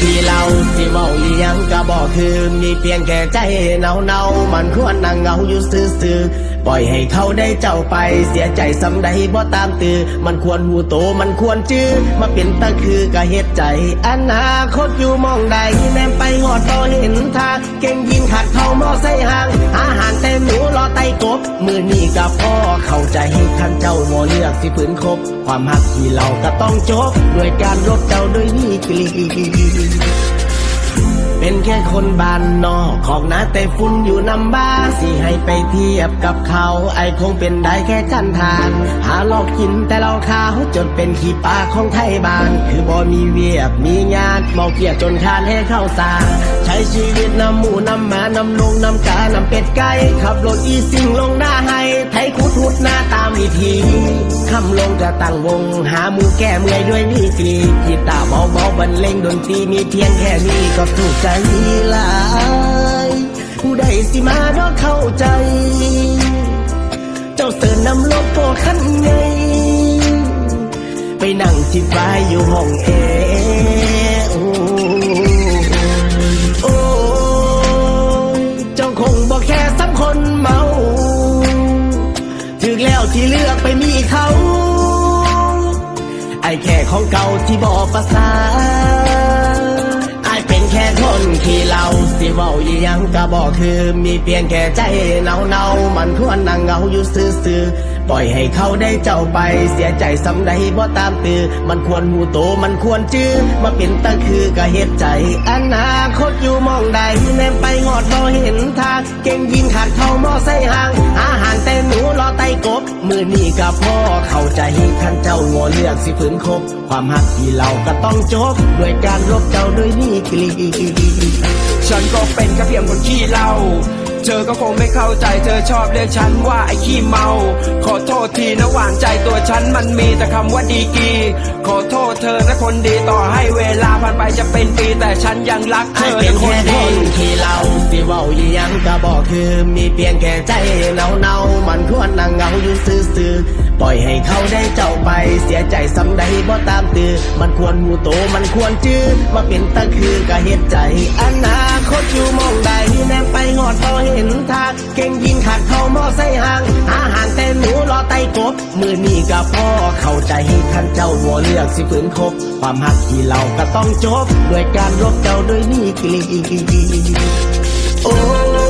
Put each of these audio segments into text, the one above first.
ที่เราที่เมาอียังก็บอกคือ มีเพียงแก่ใจเนาเนามันควรนั่งเงาอยู่ซื่อ ปล่อยให้เขาได้เจ้าไป เสียใจสำใดบ่ตามตือ มันควรหูโตมันควรจื้อ มาเป็นตะคือก็เฮ็ดใจอนาคตอยู่มองใดแนมไปหอดบ่เห็นทางเก่งยินขัดเข้ามอใส่ห่าง อาหารแต่หนูรอไตกบ มือนี่กับพ่อเข้าใจให้ท่านเจ้าบ่เลือกสิฝืนคบ ความหักที่เราก็ต้องจบ ด้วยการรบเจ้าด้วยนี่กลี เป็นแค่คนบ้านนอกของนาแต่ฝุ่นอยู่นำบ้าสิให้ไปเทียบกับเขา ไอคงเป็นได้แค่จันทานหาลอกกินแต่เราขาวจนเป็นขี้ปลาของไทยบ้าน คือบ่มีเวียบมีงานเมาเกียจนคานให้เข้าสาใช้ชีวิตนำหมูนำหมานำนงนำกานำเป็ดไก่ขับรถอีสิงลงหน้าให้ ไทยคุดหุดหน้าตามวิธีคำลงจะตั้งวง หาหมูแก้เมื่อยด้วยนี่กรีกีตาร์เบาๆบรรเลงดนตรีมีเพียงแค่นี้ก็ถูกใจหลาย ผู้ใดสิมาดอกเข้าใจ เจ้าเสิร์นนำรถโปคันไง ไปนั่งจิบไฟอยู่ห้องแอโอ้โอเจ้าคงบอกแค่สักคนเมา ถึงแล้วที่เลือกไปมีเขา ไอแค่ของเก่าที่บอกภาษาน แค่คนที่เราสิเว้าอีหยังก็บอกคือ มีเพียงแค่ใจเนาเนามันควรนั่งเหงาอยู่ซื่อ ปล่อยให้เขาได้เจ้าไป เสียใจสำใดบ่ตามตือ มันควรหูโตมันควรจื้อมาเป็นตะคือก็เฮ็ดใจอนาคตอยู่มองใดแนมไปงอดบ่เห็นทาง เก่งยิงขาดเข้ามอใส่ห่าง อาหารแต่หนูรอไตกบ มือนี่กับพ่อเข้าใจท่านเจ้างัวเลือกสิฝืนคบ ความหักที่เราก็ต้องจบด้วยการรบเจ้าด้วยนี่กลีฉันก็เป็นแค่เพียงคนขี้เหล้า เธอก็คงไม่เข้าใจเธอชอบเรียกฉันว่าไอ้ขี้เมา ขอโทษทีนะหวานใจตัวฉันมันมีแต่คำว่าดีกี ขอโทษเธอนะคนดีต่อให้เวลาผ่านไปจะเป็นปีแต่ฉันยังรักเธอเป็นคนดีที่เราสิเว้าอีหยังก็บอกคือ มีเพียงแค่ใจเนาเนามันควรนั่งเหงาอยู่ซื่อ ปล่อยให้เขาได้เจ้าไปเสียใจสำใดบ่ตามตือ มันควรหูโตมันควรจื้อมาเป็นตะคือก็เฮ็ดใจอนาคตอยู่มองใดแนมไปงอดบ่เห็นทางเก่งยิงขาดเขามอใส่ห่างอาหารแต่หนูรอไตกบมือนี่กับพ่อเข้าใจท่านเจ้าหัวเลือกสิฝืนคบความหักที่เราก็ต้องจบ ด้วยการรบเจ้าด้วยนี่กลีโอ้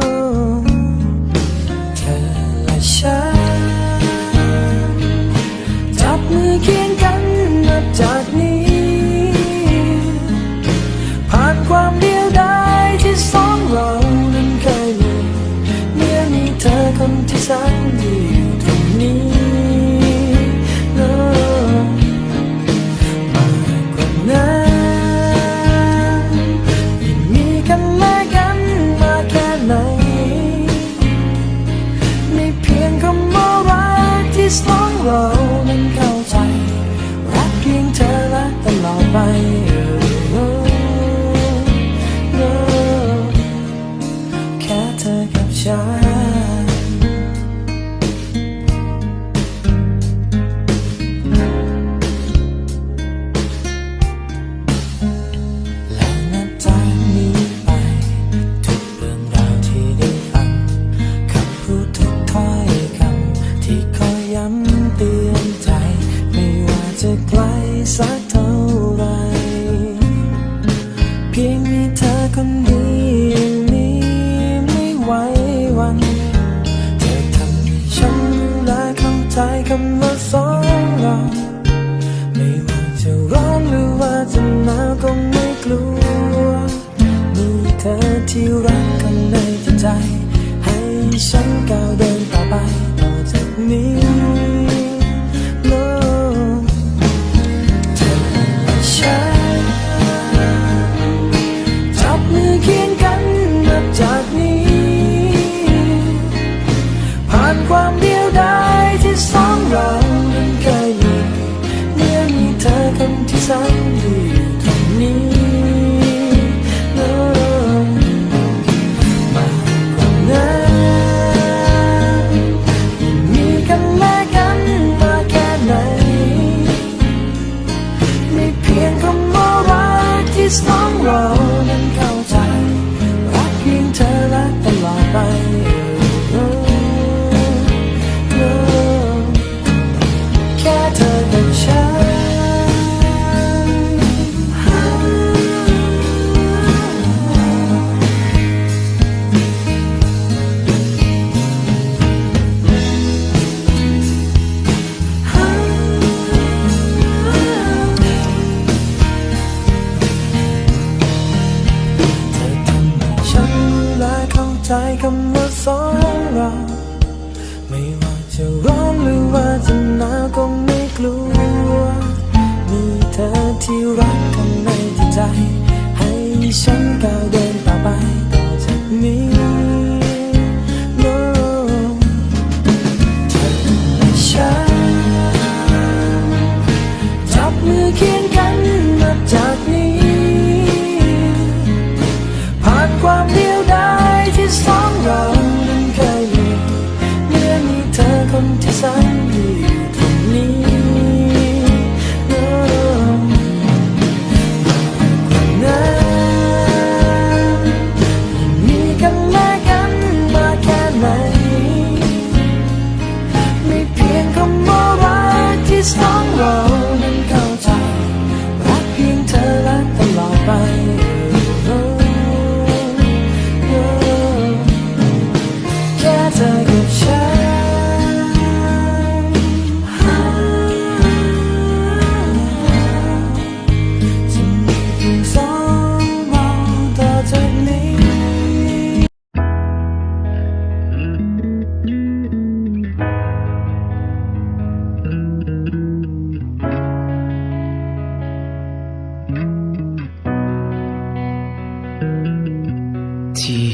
ฉัน จับมือเคียงกันนับจากนี้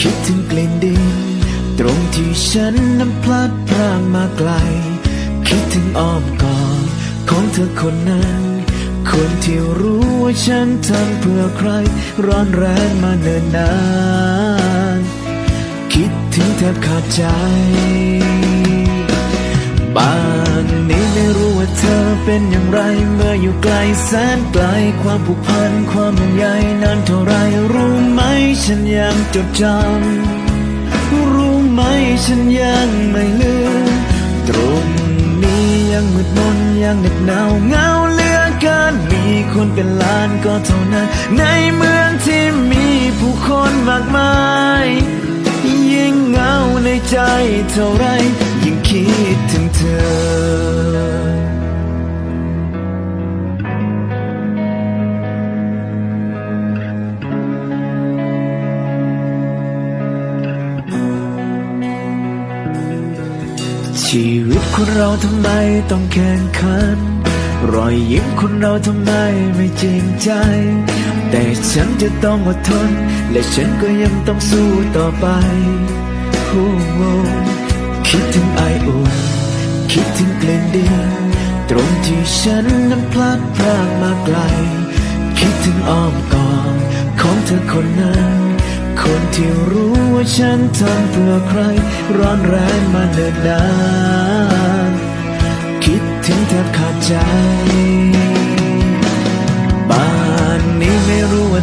คิดถึงกลิ่นดิน ตรงที่ฉันนั้นพลัดพรางมาไกล คิดถึงอ้อมกอดของเธอคนนั้น คนที่รู้ว่าฉันทำเพื่อใคร ร้อนแรงมาเนิ่นนาน คิดถึงแทบขาดใจ บางนี้ไม่รู้ว่าเธอเป็นอย่างไร เมื่ออยู่ไกลแสนไกลความผูกพันความห่วงใยนานเท่าไรรู้ไหมฉันยังจดจำรู้ไหมฉันยังไม่ลืมตรงนี้ยังมืดมนยังเหน็บหนาวเงาเหลือเกินมีคนเป็นล้านก็เท่านั้น ในเมืองที่มีผู้คนมากมาย ยิ่งเงาในใจเท่าไร คิดถึงเธอชีวิตคนเราทำไมต้องแข่งขัน รอยยิ้มคนเราทำไมไม่จริงใจ แต่ฉันจะต้องอดทน และฉันก็ยังต้องสู้ต่อไป oh, oh. คิดถึงไออุ่นคิดถึงกลิ่นดินตรงที่ฉันนั้นพลัดพรากมาไกล คิดถึงอ้อมกอดของเธอคนนั้น คนที่รู้ว่าฉันทำเพื่อใคร ร้อนแรงมาเนิ่นนาน คิดถึงแทบขาดใจ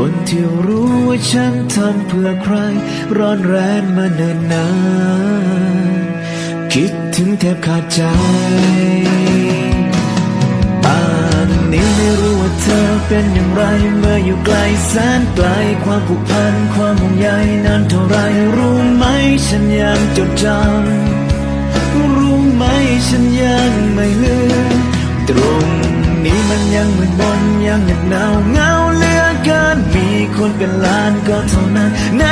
คนที่รู้ว่าฉันทำเพื่อใคร ร้อนแรงมาเนิ่นนานคิดถึงแทบขาดใจป่านนี้ไม่รู้ว่าเธอเป็นอย่างไร เมื่ออยู่ไกลแสนไกลความผูกพันความห่วงใยนานเท่าไรรู้ไหมฉันยังจดจำรู้ไหมฉันยังไม่ลืมตรงนี้มันยังเหมืดมนยังเหน็บหนาวเงาเล เกินมีคนเป็นล้านก็เท่านั้นใน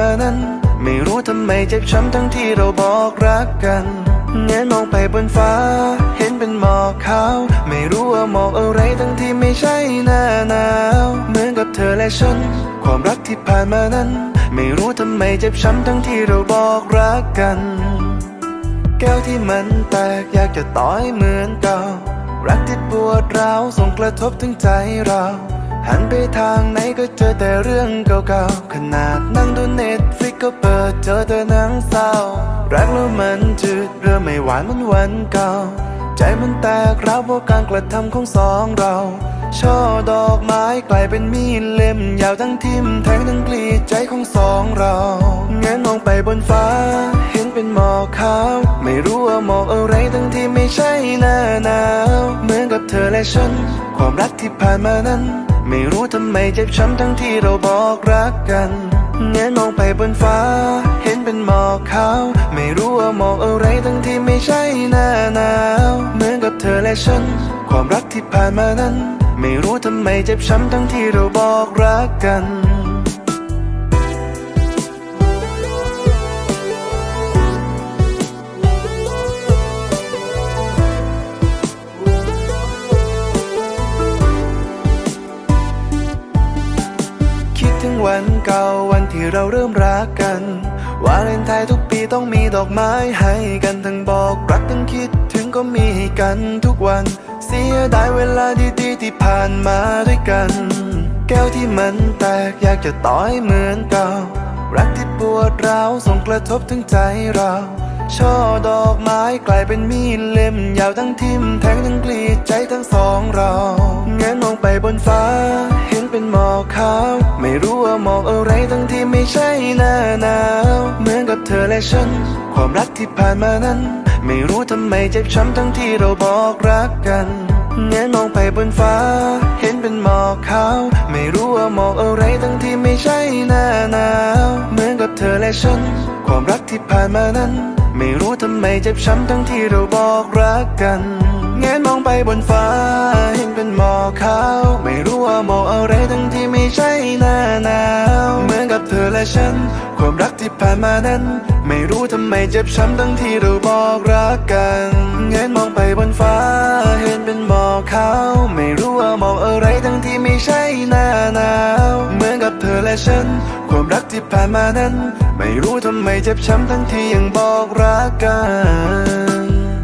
มานั้น ไม่รู้ทำไมเจ็บช้ำทั้งที่เราบอกรักกันเงนมองไปบนฟ้า เห็นเป็นหมอกขาว ไม่รู้ว่าหมอกอะไรทั้งที่ไม่ใช่หน้าหนาว เหมือนกับเธอและฉัน ความรักที่ผ่านมานั้น ไม่รู้ทำไมเจ็บช้ำทั้งที่เราบอกรักกัน แก้วที่มันแตกอยากจะต่อยเหมือนเก่า รักที่ปวดร้าวส่งกระทบถึงใจเรา หันไปทางไหนก็เจอแต่เรื่องเก่าๆ ขนาดนั่งดูเน็ตฟิกก็เปิดเจอแต่หนังเศร้า รักแล้วมันจืดเริ่มไม่หวานมือนวันเก่า ใจมันแตกร้าวเพราะการกระทำของสองเรา ช่อดอกไม้กลายเป็นมีดเล่ม ยาวทั้งทิ่มแทงทั้งกรีดใจของสองเราเงนมองไปบนฟ้า เห็นเป็นหมอกขาว ไม่รู้ว่าหมอกอะไรทั้งที่ไม่ใช่หน้าหนาว เหมือนกับเธอและฉัน ความรักที่ผ่านมานั้น ไม่รู้ทำไมเจ็บช้ำทั้งที่เราบอกรักกันเงนมองไปบนฟ้า เห็นเป็นหมอกขาว ไม่รู้ว่าหมอกอะไรทั้งที่ไม่ใช่หน้าหนาว เหมือนกับเธอและฉัน ความรักที่ผ่านมานั้น ไม่รู้ทำไมเจ็บช้ำทั้งที่เราบอกรักกัน เราเริ่มรักกัน วาเลนไทน์ทุกปีต้องมีดอกไม้ให้กันทั้งบอกรักทั้งคิดถึงก็มีให้กันทุกวัน เสียดายเวลาดีๆที่ผ่านมาด้วยกัน แก้วที่มันแตกอยากจะต่อยเหมือนเก่า รักที่ปวดร้าวส่งกระทบถึงใจเราช่อดอกไม้กลายเป็นมีดเล่ม ยาวทั้งทิ่มแทงทั้งกรีดใจทั้งสองเราแงนมองไปบนฟ้าเเป็นหมอกขาว ไม่รู้ว่าหมอกอะไรทั้งที่ไม่ใช่หน้าหนาว เหมือนกับเธอและฉัน ความรักที่ผ่านมานั้น ไม่รู้ทำไมเจ็บช้ำทั้งที่เราบอกรักกันแงนมองไปบนฟ้า เห็นเป็นหมอกขาว ไม่รู้ว่าหมอกอะไรทั้งที่ไม่ใช่หน้าหนาว เหมือนกับเธอและฉัน ความรักที่ผ่านมานั้น ไม่รู้ทำไมเจ็บช้ำทั้งที่เราบอกรักกันแงนมองไปบนฟ้า เห็นเป็นหมอกขาว ไม่รู้ว่าหมอกอะไร ใช่หน้าหนาวเหมือนกับเธอและฉัน ความรักที่ผ่านมานั้น ไม่รู้ทำไมเจ็บช้ำทั้งที่เราบอกรักกันแงนมองไปบนฟ้า เห็นเป็นหมอกขาวไม่รู้ว่ามอกอะไรทั้งที่ไม่ใช่หน้าหนาวเหมือนกับเธอและฉัน ความรักที่ผ่านมานั้น ไม่รู้ทำไมเจ็บช้ำทั้งที่ยังบอกรักกัน